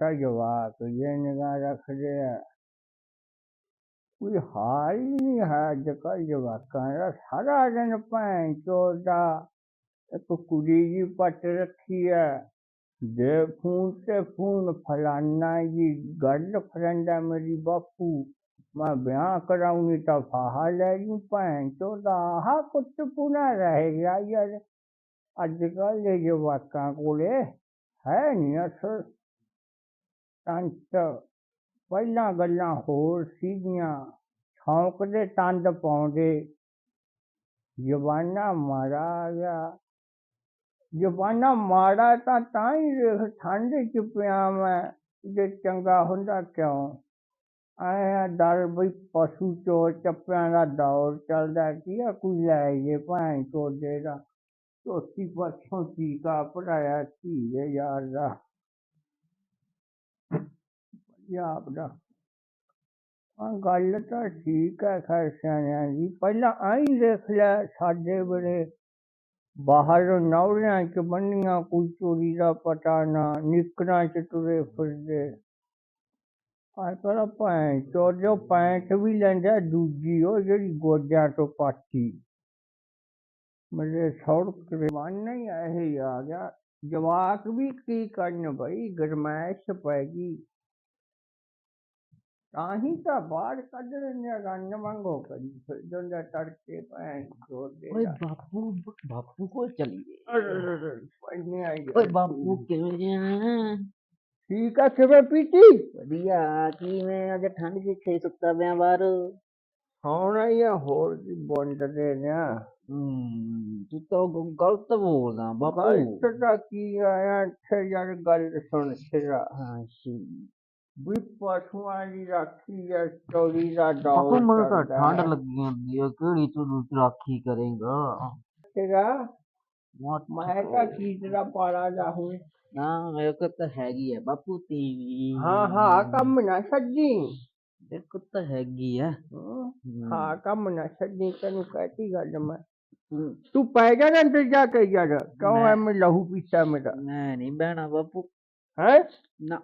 ناٹک جو تو یہ نگاہ رکھ دے کوئی حال ہی نہیں ہے، جگہ جو کہنا سارا دن پین چودا ایک کڑی جی پٹ رکھی ہے۔ دے فون تے فون فلانا جی گرد فرنڈ ہے میری باپو۔ میں بیاں کراؤں گی تو فاہا لے جی پین چودا ہاں کچھ پونا رہے گا یار۔ اج کل یہ جو واقعہ کو لے ہے نہیں اصل۔ ਤੰਤ ਪਹਿਲਾਂ ਗੱਲਾਂ ਹੋਰ ਸੀਗੀਆਂ ਸ਼ੌਂਕ ਦੇ ਤੰਦ ਪਾਉਂਦੇ ਜ਼ਮਾਨਾ ਮਾੜਾ ਆ ਗਿਆ ਜ਼ਮਾਨਾ ਮਾੜਾ ਤਾਂ ਤਾਂ ਹੀ ਵੇਖ ਠੰਡ ਚ ਪਿਆ ਮੈਂ ਜੇ ਚੰਗਾ ਹੁੰਦਾ ਕਿਉਂ ਆਇਆ ਡਰ ਬਈ ਪਸ਼ੂ ਚੋਰ ਚੱਪਿਆਂ ਦਾ ਦੌਰ ਚੱਲਦਾ ਕੀ ਆ ਕੋਈ ਲੈ ਜੇ ਭੈਣ ਚੋਦੇ ਦਾ ਚੌਥੀ ਪਾਸੋਂ ਟੀਕਾ ਪੜਾਇਆ ਧੀ ਦੇ ਯਾਰ ਦਾ کیا آپ نے گل تو ٹھیک ہے خیر سیاح جی پہلا آئی دیکھ لے ساڈے بڑے باہر نوڑیاں چ بنیاں کوئی چوری کا پتا نہ نکنا چ ترے پینٹ جو پینٹ بھی لینا دوجی وہ جی گوڈیا تو پاتی مجھے سڑک روانہ ہی آ گیا جواک بھی کی کرن بھائی گرمائش پی گئی ਤਾਂ ਹੀ ਤਾਂ ਬਾਹਰ ਕੱਢ ਲੈਂਦੇ ਰੰਨ ਮੰਗੋ ਕਰੀ ਫਿਰ ਜਾਂਦਾ ਤੜਕੇ ਭੈਣ ਓਏ ਦੇ ਬਾਪੂ ਬਾਪੂ ਕੋਲ ਚਲੀਏ ਪੜਨੇ ਆਈ ਓਏ ਬਾਪੂ ਕਿਵੇਂ ਆ ਠੀਕ ਆ ਕਿਵੇਂ ਪੀਤੀ? ਵਧੀਆ ਕਿਵੇਂ? ਅੱਜ ਠੰਡ ਚ ਇੱਥੇ ਸੁੱਤਾ ਪਿਆ ਬਾਹਰ। ਹੁਣ ਆ ਹੋਰ ਕੀ ਬੁੰਡਦੇ ਨੇ ਹੂੰ ਤੂੰ ਤਾਂ ਗਲਤ ਬੋਲਦਾ ਬਾਪੂ। ਗਲਤ ਤਾਂ ਕੀ ਆਇਆ ਇੱਥੇ ਯਾਰ ਗੱਲ ਸੁਣ ਸਿਰਾ। ਹਾਂ ਸੀ ਵੀ ਪਸ਼ੂਆਂ ਦੀ ਰਾਖੀ ਹੈ ਚੌਰੀ ਦਾ ਬਾਪੂ ਦੌਰ ਮੈਨੂੰ ਤਾਂ ਚੱਲਦਾ ਠੰਡ ਹੈ। ਲੱਗੀ ਹੁੰਦੀ ਆ ਕਿਹੜੀ ਤੂੰ ਰਾਖੀ ਕਰੇਗਾ? ਤੇਰਾ ਮੈਂ ਤਾਂ ਕੀ ਤੇਰਾ ਪਾਲਾ ਜਾ ਹੁਣ। ਨਾ ਮੇਰੇ ਕੋਲ ਤਾਂ ਹੈਗੀ ਆ ਬਾਪੂ ਤੀਵੀ। ਹਾਂ ਹਾਂ ਕੰਮ ਨਾ ਛੱਡੀ। ਮੇਰੇ ਕੋਲ ਤਾਂ ਹੈਗੀ ਆ। ਹਮ, ਹਮ, ਹਾਂ ਕੰਮ ਨਾ ਛੱਡੀ ਤੈਨੂੰ ਕਹਿਤੀ ਗੱਲ ਮੈਂ। ਤੂੰ- ਤੂੰ ਪੈ ਜਾ ਨਾ ਅੰਦਰ ਜਾ ਕੇ ਯਾਰ ਕਿਉਂ ਮੈਂ- ਐਵੇਂ ਲਹੂ ਪੀਤਾ ਮੇਰਾ? ਮੈਂ ਨਹੀਂ ਬਹਿਣਾ ਬਾਪੂ। ਹੈ? ਨਾ।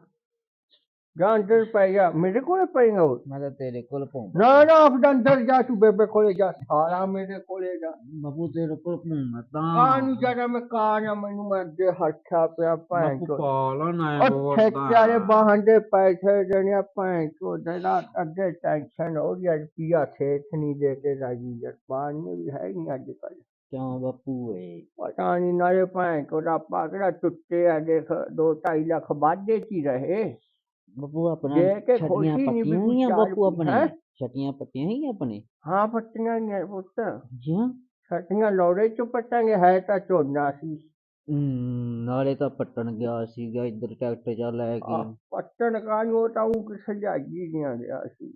ਜਾ ਅੰਦਰ ਪੈ ਜਾ ਮੇਰੇ ਕੋਲੇ ਪਏਗਾ ਉਹ ਮੈਂ ਤਾਂ ਤੇਰੇ ਕੋਲ ਪਾਉਂ ਨਾ ਨਾ ਆਪ ਅੰਦਰ ਜਾ ਤੂੰ ਬੇਬੇ ਕੋਲੇ ਜਾ। ਸਾਰਾ ਮੇਰੇ ਕੋਲੇ ਜਾ। ਬਾਪੂ ਤੇਰੇ ਕੋਲ ਪਾਉਂ ਤਾਂ ਆ ਨੂੰ ਜਰਾ ਮੈਂ ਕਾਂ ਨਾ ਮੈਨੂੰ ਮੈਂ ਅੱਗੇ ਹੱਥਾ ਪਿਆ ਭੈਣ ਬਾਪੂ ਚੋਦ ਪਾਲਾ ਨਾ ਉਹ ਠੇਕਿਆਰੇ ਬਾਹਨ ਦੇ। ਪੈਸੇ ਦੇਣੇ ਭੈਣ ਚੋਦ ਦਾ ਅੱਗੇ ਟੈਨਸ਼ਨ ਹੋ ਹੈ ਰੁਪਈਆ ਸੇਠ ਨਹੀਂ ਦੇ ਕੇ ਰਾਜੀ ਯਾਰ ਪਾਣੀ ਵੀ ਹੈ ਨਹੀਂ ਅੱਜ ਕੱਲ੍ਹ। ਕਿਉਂ ਬਾਪੂ ਏ? ਪਤਾ ਨਹੀਂ ਨਾਲੇ ਭੈਣ ਚੋਦ ਆਪਾਂ ਕਿਹੜਾ ਟੁੱਟੇ ਆ ਦੇਖ ਦੋ ਢਾਈ ਲੱਖ ਵਾਧੇ ਚ ਹੀ ਰਹੇ। ਬਾਪੂ ਆਪਣਾ ਦੇ ਕੇ ਛਟੀਆਂ ਖੁਸ਼ੀ ਨਹੀਂ ਵੀ ਹੋਈਆਂ ਬਾਪੂ ਰੁਪਏ- ਆਪਣੇ ਹੈਂ? ਛਟੀਆਂ ਪੱਟੀਆਂ ਹੀ ਆਪਣੇ। ਹਾਂ ਪੱਟੀਆਂ ਨੇ ਪੁੱਤ। ਜਾਂ ਛੱਟੀਆਂ ਲੋੜੇ ਚ ਪੱਟਾਂਗੇ ਹੈ ਤਾਂ ਝੋਨਾ ਸੀ। ਨਾਲੇ ਤਾਂ ਪੱਟਣ ਗਿਆ ਸੀਗਾ ਇੱਧਰ ਟਰੈਕਟਰ ਜਾ ਲੈ ਕੇ। ਆਹ, ਪੱਟਣ ਕਾਨੂੰ ਉਹ ਤਾਂ ਉਹ ਕਿਸੇ ਜਾਗੀ ਗਿਆ ਸੀ।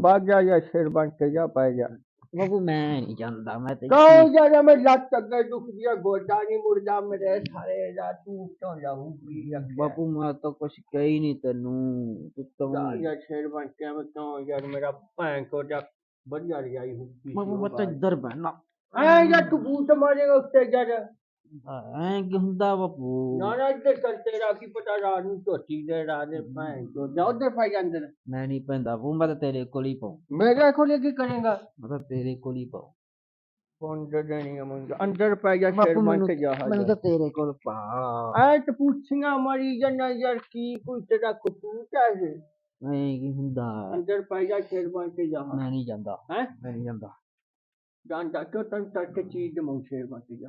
ਬਾਜਾ ਜਾਂ ਸ਼ੇਰ ਬਣ ਕੇ ਜਾ ਪੈ ਜਾ ਬਾਪੂ ਮੈਂ ਨਹੀਂ ਜਾਂਦਾ ਮੈਂ ਤੇ ਕਹੋ ਜਰਾ ਮੈਂ ਲੱਤ ਅੱਗੇ ਦੁਖਦੀ ਆ ਗੋਡਾ ਨਹੀਂ ਮੁੜਦਾ ਮੇਰੇ ਸਾਰੇ ਦਾ ਤੂੰ ਕਿਉਂ ਜਾਊ ਪੀ ਬਾਪੂ ਮੈਂ ਤਾਂ ਕੁਛ ਕਹੀ ਨਹੀਂ ਤੈਨੂੰ ਤੂੰ ਤਾਂ ਜਾ ਜਾਂ ਸ਼ੇਰ ਬਣ ਕੇ ਮੈਂ ਕਿਉਂ ਯਾਰ ਮੇਰਾ ਭੈਣ ਕੋ ਜਾ ਵਧੀਆ ਰਜਾਈ ਹੁੱਕੀ ਬਾਪੂ ਮੈਂ ਤਾਂ ਇੱਧਰ ਬਹਿਣਾ। ਐ ਜਾਂ ਤੂੰ ਬੂਟ ਮਾਰੇਗਾ ਉੱਤੇ ਜਦ ਐ ਕੀ ਹੁੰਦਾ ਬਾਪੂ। ਨਾ ਨਾ ਇੱਧਰ ਕਰ ਤੇਰਾ ਕੀ ਪਤਾ ਰਾਤ ਨੂੰ ਝੋਟੀ ਦੇ ਰਾਤ ਦੇ ਭੈਣ ਕੋ ਜਾ ਉੱਧਰ ਪਾਈ ਅੰਦਰ। ਮੈਂ ਨਹੀਂ ਪੈਂਦਾ ਬਾਪੂ ਮੈਂ ਤਾਂ ਤੇਰੇ ਕੋਲ ਹੀ ਪਾਉ। ਮੇਰੇ ਕੋਲ ਕੀ ਕਰੇਗਾ? ਮੈਂ ਤਾਂ ਤੇਰੇ ਕੋਲ ਹੀ ਪਾਉ। ਫੋਨ ਦੇ ਦੇਣੀ ਆ ਮੈਨੂੰ ਅੰਦਰ ਪੈ ਜਾ ਸ਼ੇਰ ਮੈਨੂੰ ਕੇ ਜਾ ਮੈਨੂੰ ਤਾਂ ਤੇਰੇ ਕੋਲ ਪਾ। ਐ ਤੇ ਪੁੱਛੀਆਂ ਮਾਰੀ ਜਾਂਦਾ ਯਾਰ ਕੀ ਕੋਈ ਤੇਰਾ ਕਸੂਰ ਹੈ ਐ ਕੀ ਹੁੰਦਾ? ਅੰਦਰ ਪੈ ਜਾ ਸ਼ੇਰ ਬਣ ਕੇ ਜਾ ਮੈਂ ਨਹੀਂ ਜਾਂਦਾ। ਹੈ? ਮੈਂ ਨਹੀਂ ਜਾਂਦਾ। ਜਾਂਦਾ ਕਿਉਂ ਤੈਨੂੰ ਤੱਕ ਚੀਜ਼ ਦੇ ਮੂੰਹ ਸ਼ੇਰ ਬਣ ਕੇ ਜਾ।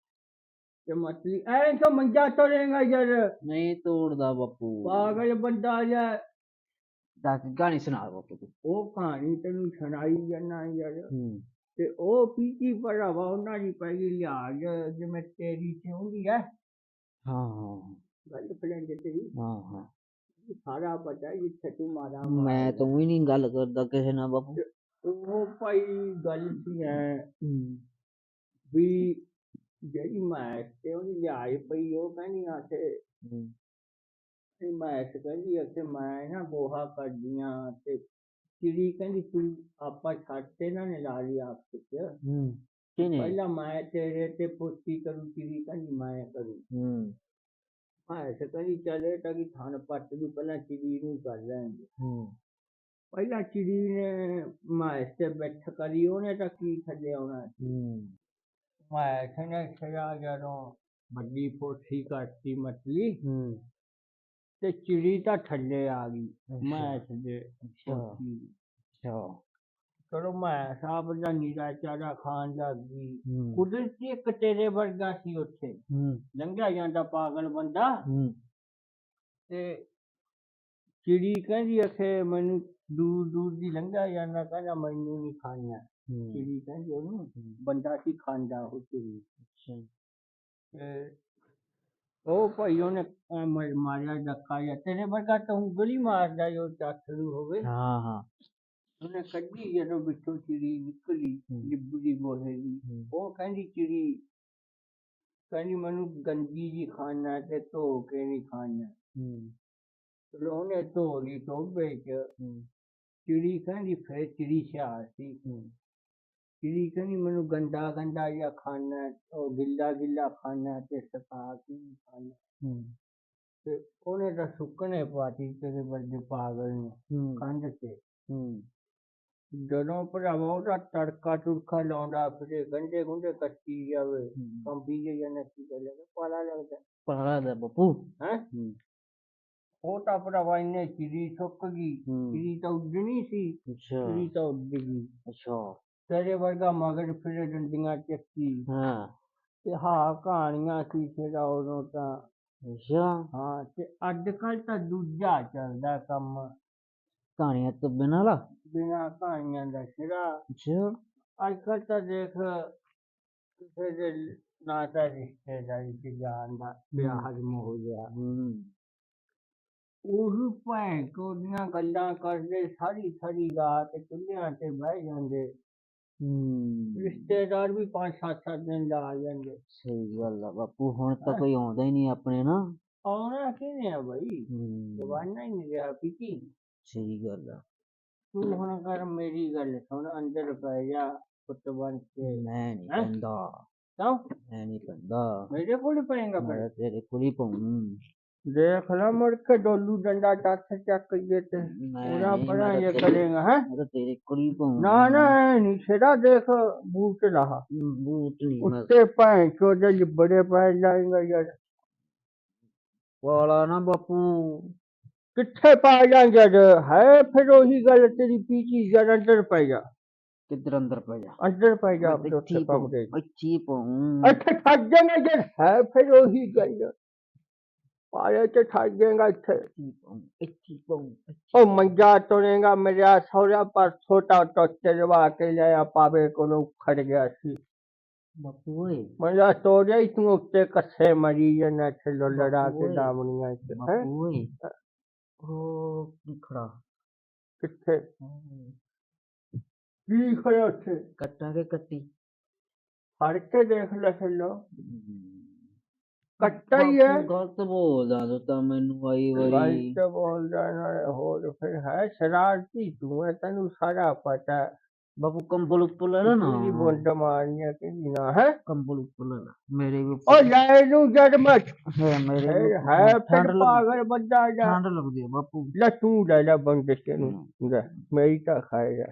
ਤੇ ਮਤਲੀ ਐ ਤਾਂ ਮੰਜਾ ਤੋੜੇਗਾ ਯਾਰ? ਨਹੀਂ ਤੋੜਦਾ ਬਾਪੂ। ਪਾਗਲ ਬੰਦਾ ਜਾ ਦੱਸ ਗਾਣੀ ਸੁਣਾ ਬਾਪੂ ਤੂੰ। ਉਹ ਕਹਾਣੀ ਤੈਨੂੰ ਸੁਣਾਈ ਜਾਣਾ ਯਾਰ। ਹੂੰ। ਤੇ ਉਹ ਪੀਤੀ ਭਰਾਵਾ ਉਹਨਾਂ ਦੀ ਪੈ ਗਈ ਲਿਹਾਜ਼ ਜਿਵੇਂ ਤੇਰੀ ਚ ਹੁੰਦੀ ਹੈ। ਹਾਂ ਹਾਂ। ਗੱਲ ਫਲੈਂਡ ਤੇਰੀ। ਹਾਂ ਹਾਂ। ਸਾਰਾ ਪਤਾ ਜਿੱਥੇ ਤੂੰ ਮਾਰਾ ਮੈਂ ਤੂੰ ਹੀ ਨਹੀਂ ਗੱਲ ਕਰਦਾ ਕਿਸੇ ਨਾਲ ਬਾਪੂ। ਉਹ ਭਾਈ ਗੱਲ ਸੀ ਹੂੰ। ਵੀ ਜਿਹੜੀ ਮੈਂ ਤੇ ਉਹਦੀ ਲਿਹਾਜ਼ ਪਈ ਉਹ ਕਹਿੰਦੀ ਆ ਤੇ ਹੂੰ। ਤੇ ਮੈਂ ਤੇ ਕਹਿੰਦੀ ਆ ਕਿ ਮੈਂ ਨਾ ਗੋਹਾ ਕਰਦੀਆਂ ਤੇ ਚਿੜੀ ਕਹਿੰਦੀ ਤੂੰ ਆਪਾਂ ਛੱਡ ਤੇ ਨਾ ਨੇ ਲਾ ਲਈ ਆਪਸ ਚ ਹੂੰ ਕਿਨੇ ਪਹਿਲਾਂ ਮੈਂ ਤੇਰੇ ਤੇ ਪੁੱਛੀ ਕਰੂ ਚਿੜੀ ਕਹਿੰਦੀ ਮੈਂ ਕਰੂ। ਹੂੰ। ਮੈਂ ਤੇ ਕਹਿੰਦੀ ਚੱਲੇ ਤਾਂ ਕਿ ਥਣ ਪੱਟ ਨੂੰ ਪਹਿਲਾਂ ਚਿੜੀ ਨੂੰ ਕਰ ਲੈਣਗੇ। ਹੂੰ। ਪਹਿਲਾਂ ਚਿੜੀ ਨੇ ਮੈਂ ਤੇ ਬੈਠ ਕਰੀ ਉਹਨੇ ਤਾਂ ਕੀ ਥੱਲੇ ਆਉਣਾ ਹੂੰ। ਮੈਂ ਕਹਿੰਦਾ ਛੜਾ ਜਦੋਂ ਵੱਡੀ ਕਰਤੀ ਮਤਲੀ ਹੂੰ। ਤੇ ਚਿੜੀ ਤਾਂ ਥੱਲੇ ਆ ਗਈ। ਮੈਂ ਥੱਲੇ ਅੱਛਾ। ਚਲੋ ਮੈਂ ਸਾਬ ਦਾ ਨੀਰਾ ਚਾਰਾ ਖਾਣ ਲੱਗ ਗਈ। ਕੁਦਰਤੀ ਇੱਕ ਤੇਰੇ ਵਰਗਾ ਸੀ ਉੱਥੇ। ਲੰਘਿਆ ਜਾਂਦਾ ਪਾਗਲ ਬੰਦਾ। ਤੇ ਚਿੜੀ ਕਹਿੰਦੀ ਅਖੇ ਮੈਨੂੰ ਦੂਰ ਦੂਰ ਦੀ ਲੰਘਿਆ ਜਾਂਦਾ ਕਹਿੰਦਾ ਮੈਨੂੰ ਨਹੀਂ ਖਾਣਾ ਹੂੰ ਚਿੜੀ ਕਹਿੰਦੀ ਉਹਨੂੰ ਬੰਦਾ ਸੀ ਖਾਂਦਾ ਉਹ ਚਿੜੀ ਅੱਛਾ। ਤੇ ਉਹ ਭਾਈ ਉਹਨੇ ਐਂ ਮ- ਮਾਰਿਆ ਡੱਕਾ ਜਾਂ ਤੇਰੇ ਵਰਗਾ ਤਾਂ ਉਂਗਲੀ ਮਾਰਦਾ ਜੋ ਚਾਥੜੂ ਹੋਵੇ। ਹਾਂ ਹਾਂ। ਉਹਨੇ ਕੱਢੀ ਜਦੋਂ ਵਿੱਚੋਂ ਚਿੜੀ ਨਿਕਲੀ ਹੂੰ। ਨਿੱਬੂ ਦੀ ਗੋਹੇ ਦੀ। ਹੂੰ। ਉਹ ਕਹਿੰਦੀ ਚਿੜੀ ਕਹਿੰਦੀ ਮੈਨੂੰ ਗੰਦੀ ਜੀ ਖਾਣਾ ਤੇ ਧੋ ਕੇ ਨਹੀਂ ਖਾਣਾ ਹੂੰ। ਚਲੋ ਉਹਨੇ ਧੋ ਲਈ ਟੋਬੇ ਚ। ਹੂੰ। ਚਿੜੀ ਕਹਿੰਦੀ ਫਿਰ ਚਿੜੀ ਸਿਆਰ ਸੀ। ਹੂੰ। ਚਿੜੀ ਕਹਿੰਦੀ ਮੈਨੂੰ ਗੰਦਾ ਗੰਦਾ ਜਿਹਾ ਖਾਣਾ ਉਹ ਗਿੱਲਾ ਗਿੱਲਾ ਖਾਣਾ ਤੇ ਸੁਕਾ ਕੇ ਨਹੀਂ ਖਾਣਾ। ਹੂੰ। ਤੇ ਉਹਨੇ ਤਾਂ ਸੁੱਕਣੇ ਪਾਤੀ ਤੇਰੇ ਵਰਗੇ ਪਾਗਲ ਨੇ ਹੂੰ। ਕੰਧ ਤੇ। ਹੂੰ। ਜਦੋਂ ਭਰਾਵਾ ਉਹਦਾ ਤੜਕਾ ਤੁੜਕਾ ਲਾਉਂਦਾ ਫਿਰੇ ਗੰਡੇ ਗੁੰਡੇ ਕੱਟੀ ਜਾਵੇ ਹੂੰ। ਕੰਬੀ ਜੇ ਜਨ ਕੀ ਗੱਲ ਹੈ ਪਾਲਾ ਲੱਗਦਾ। ਪਾਲਾ ਦਾ ਬਾਪੂ। ਹੈ? ਹੂੰ। ਉਹ ਤਾਂ ਭਰਾਵਾ ਇੰਨੇ ਚਿੜੀ ਸੁੱਕ ਗਈ ਹੂੰ। ਚਿੜੀ ਤਾਂ ਉੱਡਣੀ ਸੀ। ਅੱਛਾ। ਚਿੜੀ ਤਾਂ ਉੱਡ ਗਈ। ਅੱਛਾ। ਤੇਰੇ ਵਰਗਾ ਮਗਰ ਫਿਰੇ ਡੰਡੀਆਂ ਚੱਕੀ। ਹਾਂ। ਤੇ ਹਾਂ ਕਹਾਣੀਆਂ ਸੀ ਫਿਰ ਉਦੋਂ ਤਾਂ। ਅੱਛਾ। ਹਾਂ ਤੇ ਅੱਜ ਕੱਲ ਤਾਂ ਦੂਜਾ ਚੱਲਦਾ ਕੰਮ। ਕਹਾਣੀਆਂ ਤੋਂ ਬਿਨਾਂ ਲਾ ਬਿਨਾਂ ਕਹਾਣੀਆਂ ਦਾ ਸਿਰਾ। ਅੱਛਾ। ਅੱਜ ਕੱਲ ਤਾਂ ਦੇਖ ਕਿਸੇ ਦੇ ਨਾ ਤਾਂ ਰਿਸ਼ਤੇਦਾਰੀ ਚ ਜਾਣ ਦਾ ਵਿਆਹ ਹਜਮ ਹੋ ਗਿਆ ਹੂੰ। ਉਹੀ ਭੈਣ ਕੋਡੀਆਂ ਗੱਲਾਂ ਕਰਦੇ ਸਾਰੀ ਸਾਰੀ ਰਾਤ ਚੁੱਲ੍ਹਿਆਂ ਤੇ ਬਹਿ ਜਾਂਦੇ। ਹੂੰ। ਰਿਸ਼ਤੇਦਾਰ ਵੀ ਪੰਜ ਸੱਤ ਸੱਤ ਦਿਨ ਲਾ ਜਾਂਦੇ। ਸਹੀ ਗੱਲ ਆ ਬਾਪੂ ਹੁਣ ਤਾਂ ਕੋਈ ਆਉਂਦਾ ਹੀ ਨਹੀਂ ਆਪਣੇ ਨਾ। ਆਉਣਾ ਕਿਹਨੇ ਆ ਬਈ? ਹੂੰ। ਜਵਾਨਾ ਹੀ ਨਹੀਂ ਰਿਹਾ ਪੀਤੀ ਸਹੀ ਗੱਲ ਆ। ਤੂੰ ਹੁਣ ਕਰ ਮੇਰੀ ਗੱਲ ਸੁਣ ਅੰਦਰ ਪੈ ਜਾ ਪੁੱਤ ਬਣ ਕੇ। ਮੈਂ ਨਹੀਂ ਹੈਂ? ਪੈਂਦਾ। ਤਾਂ ਮੈਂ ਨਹੀਂ ਪੈਂਦਾ। ਮੇਰੇ ਕੋਲ ਪਏਗਾ ਮੈਂ ਫਿਰ ਤੇਰੇ ਕੋਲ ਹੀ ਪਾਉਂ। دیکھ لو مر کے ڈولو ڈنڈا ڈاکٹر کیا کہیے تھے؟ پورا بڑا یہ کریں گا ہے تیرے قریب نہ نہ نشرا دیکھ بوٹ رہا بوٹ نہیں اس سے پائیں چودہ جی بڑے پائیں جائیں گے یار والا نا باپو۔ کتھے پا جائیں گے؟ ہے پھر وہی گل تیری پیچی جڑ اندر پائے جا۔ کدھر اندر پہ جا؟ اندر پہ جا اچھی پاؤں اچھی پاؤں اچھا کھا جانا جڑ ہے پھر وہی گل۔ پارے تے تھاک دیں گا اچھے اچھی پاؤں اچھی پاؤں او منجا تو نہیں گا میرے آسوریا پر چھوٹا تو چروا کے لیا پابے کو لوگ کھڑ گیا سی۔ بکوئے منجا تو رہے اتنے اٹھے کسے مری یا نہ چھے لو لڑا کے دامنی آئے سے بکوئے او کھڑا کتھے؟ ہاں۔ کی کھڑا اچھے کٹا کے کٹی۔ پھڑکے دیکھ لے سے لو۔ ہاں۔ ਕੱਟਾ ਹੀ ਹੈ। ਗਲਤ ਬੋਲਦਾ ਤੂੰ ਤਾਂ ਮੈਨੂੰ ਆਈ ਵਾਰੀ। ਗਲਤ ਬੋਲਦਾ ਨਾ ਹੋਰ ਫਿਰ ਹੈ ਸ਼ਰਾਰਤੀ ਤੂੰ ਹੈ ਤੈਨੂੰ ਸਾਰਾ ਪਤਾ ਹੈ। ਬਾਪੂ ਕੰਬਲ ਉੱਪਰ ਲੈ ਲੈ ਨਾ ਕਿਹਦੀ ਬੁੰਡ ਮਾਰੀਆਂ ਕਿਹਦੀ ਨਾ ਹੈ? ਕੰਬਲ ਉੱਪਰ ਲੈ ਲੈ ਮੇਰੇ ਵੀ ਉਹ ਲੈ ਨੂੰ ਜਦ ਮੈਂ ਹੈ ਮੇਰੇ ਹੈ ਹੈ ਠੰਡ ਫਿਰ ਲੱਗ ਪਾਗਲ ਬੰਦਾ ਜਾ। ਠੰਡ ਲੱਗਦੀ ਹੈ ਬਾਪੂ। ਲੈ ਤੂੰ ਲੈ ਲੈ ਬੰਦੇ ਤੈਨੂੰ ਲੈ ਮੇਰੀ ਤਾਂ ਖਾਏਗਾ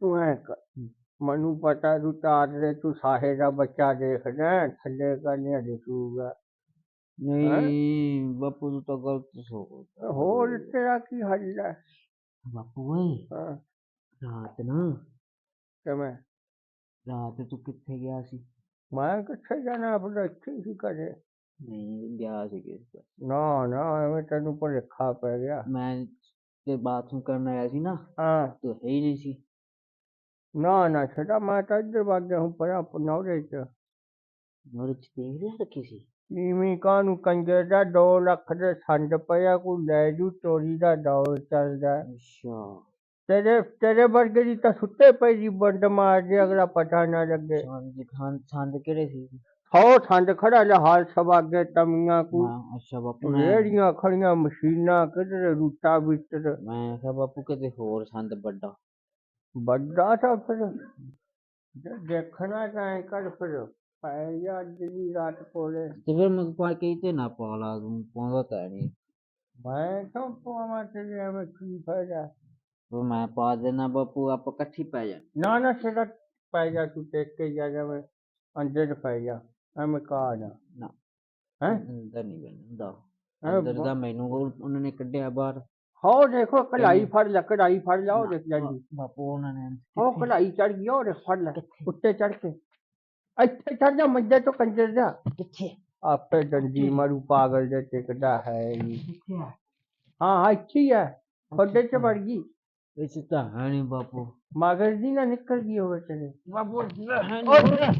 ਤੂੰ ਐ ਕਰ ਮੈਨੂੰ ਪਤਾ ਤੂੰ ਤਾਰ ਦੇ ਤੂੰ ਸਾਹੇ ਦਾ ਬੱਚਾ ਦੇਖਦਾ ਹੈ, ਥੱਲੇ ਕਰਨੇ ਦੇਖੂਗਾ ਨਹੀਂ ਬਾਪੂ ਤੂੰ ਤਾਂ ਗਲਤ ਸੋਚਦਾ। ਹੋਰ ਤੇਰਾ ਕੀ ਹੱਲ ਹੈ ਬਾਪੂ ਓਏ ਹਾਂ, ਰਾਤ ਨਾ। ਕਿਵੇਂ? ਰਾਤ ਤੂੰ ਕਿੱਥੇ ਗਿਆ ਸੀ? ਮੈਂ ਕਿੱਥੇ ਜਾਣਾ ਆਪਣਾ ਇੱਥੇ ਹੀ ਕਰੇ ਨਹੀਂ ਗਿਆ ਸੀ ਕਿਸ ਪਾਸੇ। ਨਾ ਨਾ ਐਵੇਂ ਤੈਨੂੰ ਭੁਲੇਖਾ ਪੈ ਗਿਆ। ਮੈਂ ਤੇ ਬਾਥਰੂਮ ਕਰਨ ਆਇਆ ਸੀ ਨਾ ਹਾਂ। ਤੂੰ ਹੈ ਹੀ ਨਹੀਂ ਸੀ। ਨਾ ਨਾ ਛੜਾ ਮੈਂ ਤਾਂ ਇੱਧਰ ਵਗ ਗਿਆ ਹੂੰ ਪਰਾਂ ਪਨੌਰੇ ਚ। ਮੇਰੇ ਚ ਰਿਹਾ ਰੱਖੀ ਸੀ? ਨੀਵੀਂ ਕਾਹਨੂੰ ਕੰਜਰ ਦਾ 2 ਲੱਖ ਦੇ ਸੰਦ ਪਿਆ ਕੋਈ ਲੈ ਜੂ ਚੋਰੀ ਦਾ ਦੌਰ ਚੱਲਦਾ। ਹੈ। ਅੱਛਾ। ਤੇਰੇ ਤੇਰੇ ਵਰਗੇ ਦੀ ਤਾਂ ਸੁੱਤੇ ਪਈ ਜੀ ਬੰਦ ਮਾਰ ਜੇ ਅਗਲਾ ਪਤਾ ਨਾ ਲੱਗੇ। ਸੰਦ ਖਾਨ ਸੰਦ ਕਿਹੜੇ ਸੀ? ਸੌ ਸੰਦ ਖੜਾ ਲਹਾਲ ਸਭ ਅੱਗੇ ਤਮੀਆਂ ਕੋ। ਅੱਛਾ ਬਾਪੂ ਮੈਂ ਰੇੜੀਆਂ ਖੜੀਆਂ ਮਸ਼ੀਨਾਂ ਕਿਧਰੇ ਰੂਟਾ ਵਿੱਚ ਮੈਂ ਕਿਹਾ ਬਾਪੂ ਕਿਤੇ ਹੋਰ ਸੰਦ ਵੱਡਾ। ਵੱਡਾ ਤਾਂ ਫਿਰ ਜੇ ਦੇਖਣਾ ਤਾਂ ਐਂ ਕਰ ਫਿਰ ਪੈ ਜਾ ਅੱਜ ਦੀ ਰਾਤ ਕੋਲੇ। ਤੇ ਫਿਰ ਮੈਂ ਪਾ ਕੇ ਤੇ ਨਾ ਪਾ ਲਾ ਤੂੰ ਪਾਉਂਦਾ ਤਾਂ ਨਹੀਂ। ਮੈਂ ਕਿਉਂ ਪਵਾਂ ਤੇਰੇ ਐਵੇਂ ਕੀ ਫਾਇਦਾ? ਫਿਰ ਮੈਂ ਪਾ ਦੇਣਾ ਬਾਪੂ ਆਪਾਂ ਇਕੱਠੀ ਪੈ ਜਾ। ਨਾ ਨਾ ਸਿਰ ਪੈ ਜਾ ਤੂੰ ਟੇਕ ਕੇ ਜਾ ਜਾਵੇਂ ਅੰਦਰ ਪੈ ਜਾ ਐਵੇਂ ਕਾ ਨਾ ਨਾ। ਹੈਂ? ਅੰਦਰ ਨਹੀਂ ਬੰਦਾ ਅੰਦਰ ਦਾ ਮੈਨੂੰ ਉਹ- ਉਹਨਾਂ ਨੇ ਕੱਢਿਆ ਬਾਹਰ। ਹੋ ਦੇਖੋ ਕਢਾਈ ਫੜ ਲੈ ਕਢਾਈ ਫੜ ਲਾ ਉਹ ਦੇਖ ਜਾਂਦੀ ਬਾਪੂ ਉਹਨਾਂ ਨੇ ਉਹ ਕਢਾਈ ਚੜ ਗਈ ਉਹ ਦੇਖ ਫੜ ਲੈ ਉੱਤੇ ਚੜ ਕੇ। ਇੱਥੇ ਚੜ ਜਾ ਮੰਜੇ ਤੋਂ ਕੰਜਰ ਜਾ। ਕਿੱਥੇ? ਆਪੇ ਡੰਡੀ ਮਾਰੂ ਪਾਗਲ ਦੇ ਟਿਕਦਾ ਹੈ ਆ? ਹਾਂ ਹਾਂ ਇੱਥੇ ਹੀ ਹੈ ਖੋਡੇ ਚ ਵੜ ਗਈ। ਇਸ ਤਾਂ ਹੈ ਨਹੀਂ ਬਾਪੂ। ਮਗਰ ਦੀ ਨਾ ਨਿਕਲ ਗਈ ਹੋਵੇ ਤੇਰੇ। ਬਾਪੂ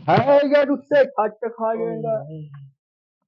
ਹੈ ਯਾਰ ਉੱਤੇ ਖੱਟ ਖਾ ਜਾਏਗਾ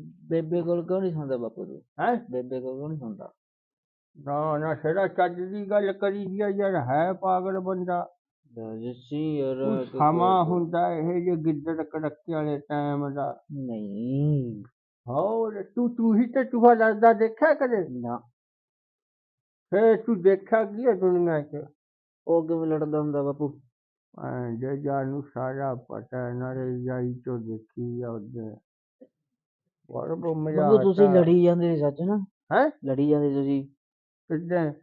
ਬੇਬੇ ਕੋਲ ਕਿਉਂ ਨਹੀਂ ਸੌਂਦਾ ਬਾਪੂ ਤੂੰ? ਹੈ? ਬੇਬੇ ਕੋਲ ਕਿਉਂ ਨਹੀਂ ਸੌਂਦਾ? ਨਾ ਨਾ ਸਿਰਾ ਚੱਜ ਦੀ ਗੱਲ ਕਰੀ ਆ ਯਾਰ ਹੈ ਪਾਗਲ ਬੰਦਾ। ਜੱਸੀ ਯਾਰ ਸਮਾਂ ਹੁੰਦਾ ਇਹ ਜੇ ਗਿੱਦੜ ਕੜਕੇ ਵਾਲੇ ਟਾਈਮ ਦਾ। ਨਹੀਂ। ਹੋਰ ਤੂੰ ਤੂੰ ਹੀ ਤੇ ਚੂਹਾ ਲੜਦਾ ਦੇਖਿਆ ਕਦੇ? ਨਾ। ਫੇਰ ਤੂੰ ਦੇਖਿਆ ਕੀ ਹੈ ਦੁਨੀਆ 'ਚ? ਉਹ ਕਿਵੇਂ ਲੜਦਾ ਹੁੰਦਾ ਬਾਪੂ? ਦੇ ਜਾਨੂੰ ਸਾਰਾ ਪਤਾ ਨਾਲੇ ਜਾਈ ਤੋਂ ਦੇਖੀ ਆ ਉਹਦੇ। ਬੜਾ ਬਹੁਤ ਮਜ਼ਾ ਬਾਪੂ ਤੁਸੀਂ ਆਤਾ। ਲੜੀ ਜਾਂਦੇ ਸੀ ਸੱਚ ਨਾ ਹੈਂ? ਲੜੀ ਜਾਂਦੇ ਤੁਸੀਂ ਕਿੱਦਾਂ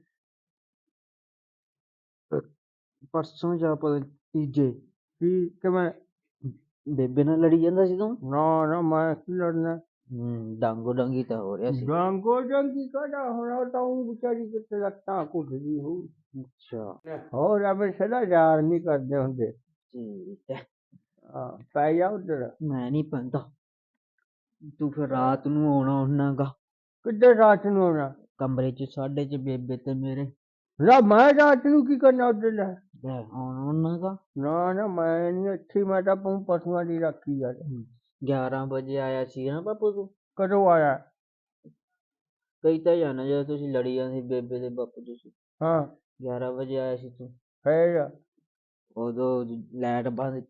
ਪਰਸੋਂ ਜਾ ਪਤਾ ਤੀਜੇ ਕੀ ਕਿਵੇਂ ਬੇਬੇ ਨਾਲ ਲੜੀ ਜਾਂਦਾ ਸੀ ਤੂੰ ਨਾ ਨਾ ਮੈਂ ਕੀ ਲੜਨਾ ਹੂੰ ਡਾਂਗੋ ਡਾਂਗੀ ਤਾਂ ਹੋ ਰਿਹਾ ਸੀ ਡਾਂਗੋ ਜੰਗੀ ਕਦਾ ਹੋਣਾ ਤਾਂ ਉਹ ਵਿਚਾਰੀ ਕਿਤੇ ਲੱਤਾਂ ਘੁੱਟਦੀ ਹੋ ਅੱਛਾ ਹੋਰ ਅਬੇ ਸਦਾ ਯਾਰ ਨਹੀਂ ਕਰਦੇ ਹੁੰਦੇ ਠੀਕ ਹੈ ਹਾਂ ਪੈ ਜਾ ਉਧਰ ਮੈਂ ਨਹੀਂ ਪੈਂਦਾ ਤੂੰ ਫਿਰ ਰਾਤ ਨੂੰ ਆਉਣਾ ਹੁੰਨਾਗਾ ਕਿੱਧਰ ਰਾਤ ਨੂੰ ਆਉਣਾ? ਕਮਰੇ 'ਚ ਸਾਡੇ 'ਚ ਬੇਬੇ ਤੇ ਮੇਰੇ। ਲਾ ਮੈਂ ਰਾਤ ਨੂੰ ਕੀ ਕਰਨਾ ਉਧਰ ਲੈ? ਲੈ ਆਉਣਾ ਹੁੰਨਾਗਾ ਨਾ ਨਾ ਮੈਂ ਨਹੀਂ ਅੱਛੀ ਮੈਂ ਤਾਂ ਪਉ ਪਸ਼ੂਆਂ ਦੀ ਰੱਖੀ ਯਾਰ 11 ਵਜੇ ਆਇਆ ਸੀ ਨਾ ਬਾਪੂ ਤੂੰ? ਕਦੋਂ ਆਇਆ? ਕਈ ਤਾਂ ਜਾਣਾ ਜਦੋਂ ਤੁਸੀਂ ਲੜੀ ਜਾਂਦੇ ਸੀ ਬੇਬੇ ਦੇ ਬਾਪੂ ਤੁਸੀਂ। ਹਾਂ। 11 ਵਜੇ ਆਇਆ ਸੀ ਤੂੰ। ਫੇਰ? ਉਦੋਂ ਲਾਈਟ ਬੰਦ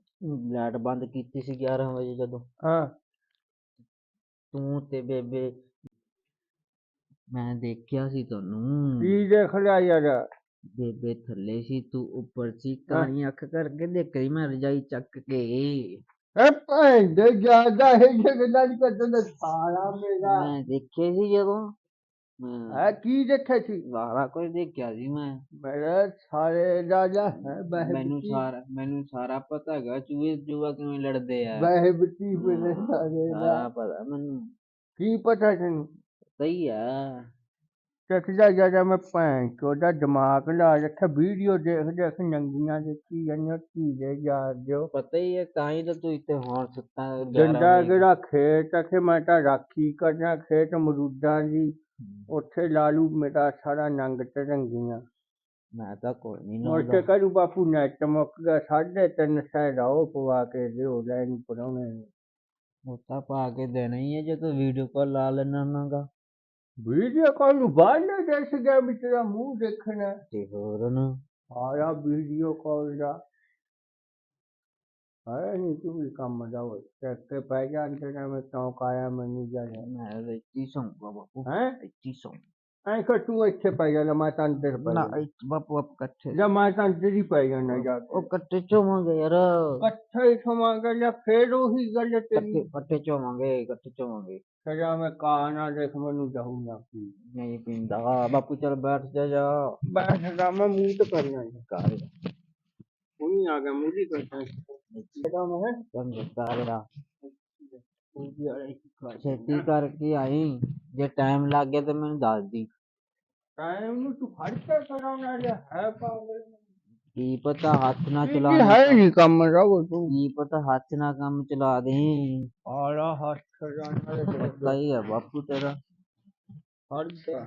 ਲਾਈਟ ਬੰਦ ਕੀਤੀ ਸੀ 11 ਵਜੇ ਜਦੋਂ। ਹਾਂ। ਤੂੰ ਤੇ ਬੇਬੇ। ਮੈਂ ਦੇਖਿਆ ਸੀ ਤੁਹਾਨੂੰ। ਕੀ ਦੇਖ ਲਿਆ ਯਾਰ? ਬੇਬੇ ਥੱਲੇ ਸੀ ਤੂੰ ਉੱਪਰ ਸੀ ਕਾਲੀ ਅੱਖ ਕਰਕੇ ਦੇਖ ਰਹੀ ਮੈਂ ਰਜਾਈ ਚੱਕ ਕੇ। ਇਹ ਭੈਣ ਦੇ ਜ਼ਿਆਦਾ ਹੈ ਜੇ ਗੱਲਾਂ ਨਹੀਂ ਕਰਦੇ ਸਾਲਾ ਮੇਰਾ। ਮੈਂ ਦੇਖੇ ਸੀ ਜਦੋਂ। ਮੈਂ ਹੈ ਕੀ ਦੇਖਿਆ ਸੀ? ਸਾਰਾ ਕੁਝ ਦੇਖਿਆ ਸੀ ਮੈਂ। ਮੇਰੇ ਸਾਰੇ ਰਾਜਾ ਹੈ ਮੈਨੂੰ ਸਾਰਾ ਮੈਨੂੰ ਸਾਰਾ ਪਤਾ ਹੈਗਾ ਚੂਹੇ ਚੂਹਾ ਕਿਵੇਂ ਲੜਦੇ ਆ। ਬਹਿ ਬਿੱਤੀ ਮੇਰੇ ਸਾਰੇ ਦਾ। ਸਾਰਾ ਪਤਾ ਮੈਨੂੰ। ਕੀ ਪਤਾ ਤੈਨੂੰ? ਸਹੀ ਆ। ਟੱਕਦਾ ਜ਼ਿਆਦਾ ਮੈਂ ਭੈਣ ਚੋਦਾ ਦਿਮਾਗ ਲਾ ਰੱਖਿਆ ਵੀਡੀਓ ਦੇਖ ਦੇਖ ਨੰਗੀਆਂ ਦੇਖੀ ਜਾਂਦੀਆਂ ਕੀ ਦੇ ਯਾਰ ਦਿਓ ਪਤਾ ਹੀ ਹੈ ਤਾਂ ਹੀ ਤਾਂ ਤੂੰ ਇੱਥੇ ਹੁਣ ਸੁੱਤਾ 11 ਡੰਡਾ ਵਜੇ। ਕਿਹੜਾ ਖੇਤ ਅਖੇ ਮੈਂ ਤਾਂ ਰਾਖੀ ਕਰਨਾ ਖੇਤ ਅਮਰੂਦਾਂ ਦੀ। ਉੱਥੇ ਲਾਲੂ ਮੇਰਾ ਸਾਰਾ ਨੰਗ ਟਰੰਗੀਆਂ ਮੈਂ ਤਾਂ ਕੋਈ ਨਹੀਂ ਮੁੜ ਕੇ ਕਰੂ ਬਾਪੂ ਨੈਟ ਮੁੱਕ ਗਿਆ ਸਾਢੇ ਤਿੰਨ ਸੌ ਰਾਓ ਪਵਾ ਕੇ ਦਿਓ ਲੈਣ ਪਰਾਉਣੇ ਤਾਂ ਪਾ ਕੇ ਦੇਣਾ ਹੀ ਹੈ ਜੇ ਤੂੰ ਵੀਡੀਓ ਕਾਲ ਲਾ ਲੈਣਾ ਨਾਗਾ ਵੀਡੀਓ ਕਾਲ ਨੂੰ ਬਾਹਰ ਨਾ ਦੇਖ ਗਿਆ ਵੀ ਤੇਰਾ ਮੂੰਹ ਦੇਖਣਾ। ਤੇ ਹੋਰ ਨਾ ਆਇਆ ਵੀਡੀਓ ਕਾਲ ਦਾ। ਹੈ ਨਹੀਂ ਤੂੰ ਵੀ ਕੰਮ ਹੋਏ ਚੱਕੇ ਪੈ ਜਾ ਅੰਦਰ ਮੈਂ ਚੌਂਕ ਆਇਆ ਮੈਨੂੰ ਜਾਇਆ ਮੈਂ ਤਾਂ ਇੱਥੇ ਸੌਂਗਾ ਬਾਪੂ ਹੈ? ਇੱਥੇ ਸੌਂ ਐਂ ਕਿ ਤੂੰ ਇੱਥੇ ਪੈ ਜਾ ਮੈਂ ਤਾਂ ਅੰਦਰ ਪੈ ਨਾ ਜਾ ਇੱਥੇ ਬਾਪੂ ਆਪ ਇਕੱਠੇ। ਜਾਂ ਮੈਂ ਤਾਂ ਅੰਦਰ ਹੀ ਪੈ ਜਾਣਾ ਜਾ ਉਹ ਇਕੱਠੇ ਚੋਵਾਂਗੇ ਯਾਰ। ਹੀ ਸਮਾਂਗੇ ਜਾਂ ਫੇਰ ਉਹੀ ਗੱਲ ਤੇਰੀ? ਇਕੱਠੇ ਚੋਵਾਂਗੇ ਇਕੱਠੇ ਚੋਵਾਂਗੇ ਸਜਾ ਮੈਂ ਕਾਂ ਨਾ ਦੇਖ ਮੈਨੂੰ ਜਾਊਂਗਾ ਕੀ। ਨਹੀਂ ਪੀਂਦਾ। ਬਾਪੂ ਚੱਲ ਬੈਠ ਜਾ ਜਾ। ਬੈਠਦਾ ਮੈਂ ਮੂੰਹ ਤੇ ਕਰਨਾ ਹੈ। ਕਰ। ਉਹਨੀ ਆ ਗਿਆ ਮੂੰਹ ਦੀ ਕਰਦਾ ਸਜਾ ਮੈਂ ਚੰਗ ਕਰਦਾ ਉਹਦੀ ਵਾਲੇ ਕੀ ਕਰ ਛੇਤੀ ਕਰਕੇ ਆਈ ਜੇ ਟਾਈਮ ਲੱਗ ਗਿਆ ਤਾਂ ਮੈਨੂੰ ਦੱਸ ਦੀ ਟਾਈਮ ਨੂੰ ਤੂੰ ਫੜ ਕੇ ਕਰਾਉਣਾ ਜਾਂ ਹੈ ਪਾਗਲ ਕੀ ਪਤਾ ਹੱਥ ਨਾ ਚਲਾ ਕੀ ਹੈ ਨਹੀਂ ਕੰਮ ਰਾਵੋ ਤੂੰ ਕੀ ਪਤਾ ਹੱਥ ਨਾ ਕੰਮ ਚਲਾ ਦੇ ਆਲਾ ਹੱਥ ਜਾਣਾ ਦੇ ਪੱਕਾ ਹੀ ਆ ਬਾਪੂ ਤੇਰਾ ਫੜ ਜਾ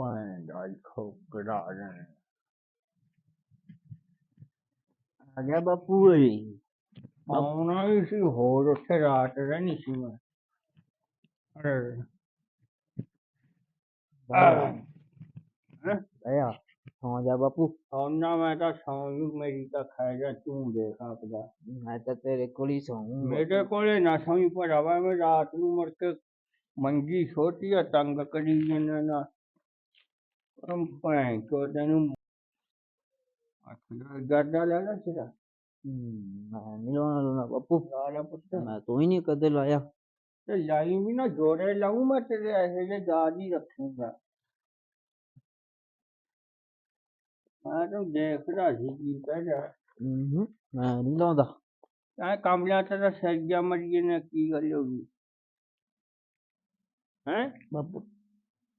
ਪਾਣ ਦਾ ਖੋਕੜਾ ਨੇ ਆ ਗਿਆ ਬਾਪੂ ਓਏ ਆਉਣਾ ਹੀ ਸੀ ਹੋਰ ਉੱਥੇ ਰਾਤ ਰਹਿਣੀ ਸੀ ਮੈਂ ਅਰੇ ਹੈਂ? ਆਇਆ ਸੌਂ ਜਾ ਬਾਪੂ ਆਉਣਾ ਮੈਂ ਤਾਂ ਸੌਂ ਜੂ ਮੇਰੀ ਤਾਂ ਖੈ ਜਾ ਤੂੰ ਦੇਖ ਆਪਦਾ ਮੈਂ ਤਾਂ ਤੇਰੇ ਕੋਲ ਹੀ ਸੌਂ ਮੇਰੇ ਕੋਲੇ ਨਾ ਸੌਂ ਭਰਾਵਾ ਮੈਂ ਰਾਤ ਨੂੰ ਮੁੜ ਕੇ ਮੰਗੀ ਛੋਟੀ ਆ ਤੰਗ ਕਰੀ ਜਾਂਦਾ ਨਾ ਅਮ ਭੈਣ ਕੋ ਤੈਨੂੰ ਅੱਖਾਂ ਗਰਦਾ ਲੈਣਾ ਸਿਰਾ ਮੈਂ ਨਹੀਂ ਲਾਉਣਾ ਲਾਉਣਾ ਬਾਪੂ ਲਾਲਾ ਪੁੱਤ ਮੈਂ ਤੂੰ ਹੀ ਨਹੀਂ ਕਦੇ ਲਾਇਆ ਤੇ ਲਾਈ ਵੀ ਨਾ ਜੋੜੇ ਲਾਉਂ ਮੈਂ ਤੇਰੇ ਇਹੋ ਜਿਹੇ ਯਾਦ ਹੀ ਰੱਖੂੰਗਾ ਮੈਂ ਤਾਂ ਦੇਖਦਾ ਸੀ ਕੀ ਕਹਿਆ ਹੂੰ ਮੈਂ ਨਹੀਂ ਲਾਉਂਦਾ ਤਾਂ ਕਮਲਿਆ ਤੇਰਾ ਸੱਜਾ ਮਰੀਏ ਨੇ ਕੀ ਗੱਲ ਹੋ ਗਈ ਹੈ ਬਾਪੂ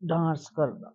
ਡਾਂਸ ਕਰਦਾ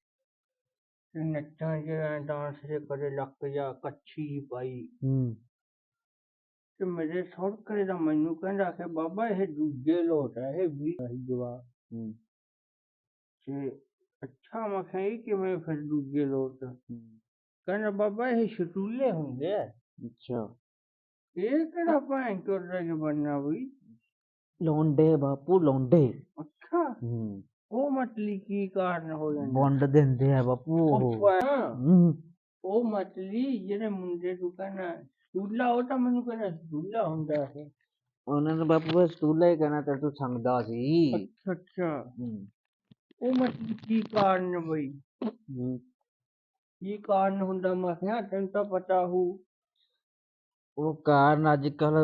ਤੇ ਨੱਚਾਂ ਜਿਹਾ ਡਾਂਸ ਜੇ ਕਰੇ ਲੱਕ ਜਾ ਕੱਛੀ ਜਿਹੀ ਪਾਈ ਹੂੰ ਤੇ ਮੇਰੇ ਸੌੜਕਰੇ ਦਾ ਮੈਨੂੰ ਕਹਿੰਦਾ ਕਿ ਬਾਬਾ ਇਹ ਦੂਜੇ ਲੋਟ ਹੈ ਇਹ ਵੀ ਨਹੀਂ ਜਵਾ ਹੂੰ ਤੇ ਅੱਛਾ ਮੈਂ ਕਿਹਾ ਇਹ ਕਿਵੇਂ ਫਿਰ ਦੂਜੇ ਲੋਟ ਹੂੰ। ਕਹਿੰਦਾ ਬਾਬਾ ਇਹ ਸ਼ਟੂਲੇ ਹੁੰਦੇ ਆ ਅੱਛਾ ਇਹ ਕਿਹੜਾ ਭੈਣ ਚੋਦ ਦਾ ਜ਼ਮਾਨਾ ਬਈ ਲੌਂਡੇ ਬਾਪੂ ਲੌਂਡੇ ਅੱਛਾ ਹੂੰ ਉਹ ਮਤਲੀ ਕੀ ਕਾਰਨ ਹੋ ਜਾਂਦਾ ਵੰਡ ਦਿੰਦੇ ਆ ਬਾਪੂ ਉਹ ਉਹ ਭੈਣ, ਹੂੰ ਉਹ ਮਤਲੀ ਜਿਹੜੇ ਮੁੰਡੇ ਨੂੰ ਕਹਿੰਦਾ ਸ਼ਟੂਲਾ ਉਹ ਤਾਂ ਮੈਨੂੰ ਕਹਿੰਦਾ ਸ਼ਟੂਲਾ ਹੁੰਦਾ ਹੈ ਉਹਨਾਂ ਨੇ ਬਾਪੂ ਬਸ ਸਟੂਲਾ ਹੀ ਕਹਿਣਾ ਤੇ ਤੂੰ ਸੰਗਦਾ ਸੀ ਅੱਛਾ ਅੱਛਾ ਹੂੰ ਉਹ ਮਤਲੀ ਕੀ ਕਾਰਨ ਬਈ ਹੂੰ ਕੀ ਕਾਰਨ ਹੁੰਦਾ ਮੈਂ ਕਿਹਾ ਤੈਨੂੰ ਤਾਂ ਪਤਾ ਹੋ ਉਹ ਕਾਰਨ ਅੱਜ ਕੱਲ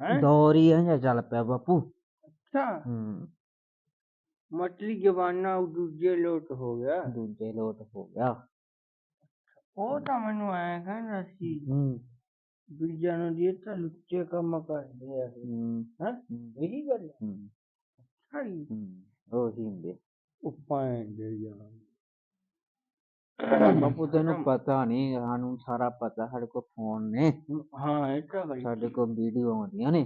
ਹੈ ਦੌਰ ਹੀ ਇਹ ਜਿਹਾ ਚੱਲ ਪਿਆ ਬਾਪੂ ਅੱਛਾ ਹੂੰ ਮਤਲੀ ਜਵਾਨਾ ਉਹ ਦੂਜੇ ਲੋਟ ਹੋ ਗਿਆ ਦੂਜੇ ਲੋਟ ਹੋ ਗਿਆ ਉਹ ਤਾਂ ਮੈਨੂੰ ਐ ਕਹਿੰਦਾ ਸੀ ਹੂੰ ਦੂਜਿਆਂ ਨੂੰ ਦੀ ਤਾਂ ਲੁੱਚੇ ਕੰਮ ਕਰਦੇ ਆ ਹੂੰ ਹੈ ਇਹੀ ਗੱਲ ਹੈ ਸਾਰੀ ਉਹ ਹੀ ਹੁੰਦੇ ਉਹ ਭੈਣ ਦੇ ਯਾਰ ਬਾਪੂ ਤੈਨੂੰ ਪਤਾ ਨਹੀਂ ਸਾਨੂੰ ਸਾਰਾ ਪਤਾ ਸਾਡੇ ਕੋਲ ਫੋਨ ਨੇ ਹਾਂ ਇਹ ਤਾਂ ਗੱਲ ਸਾਡੇ ਕੋਲ ਵੀਡੀਓ ਆਉਂਦੀਆਂ ਨੇ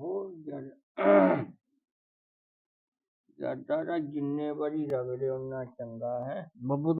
ہو ڈاٹا جننے بری رگڑے چنگا ہے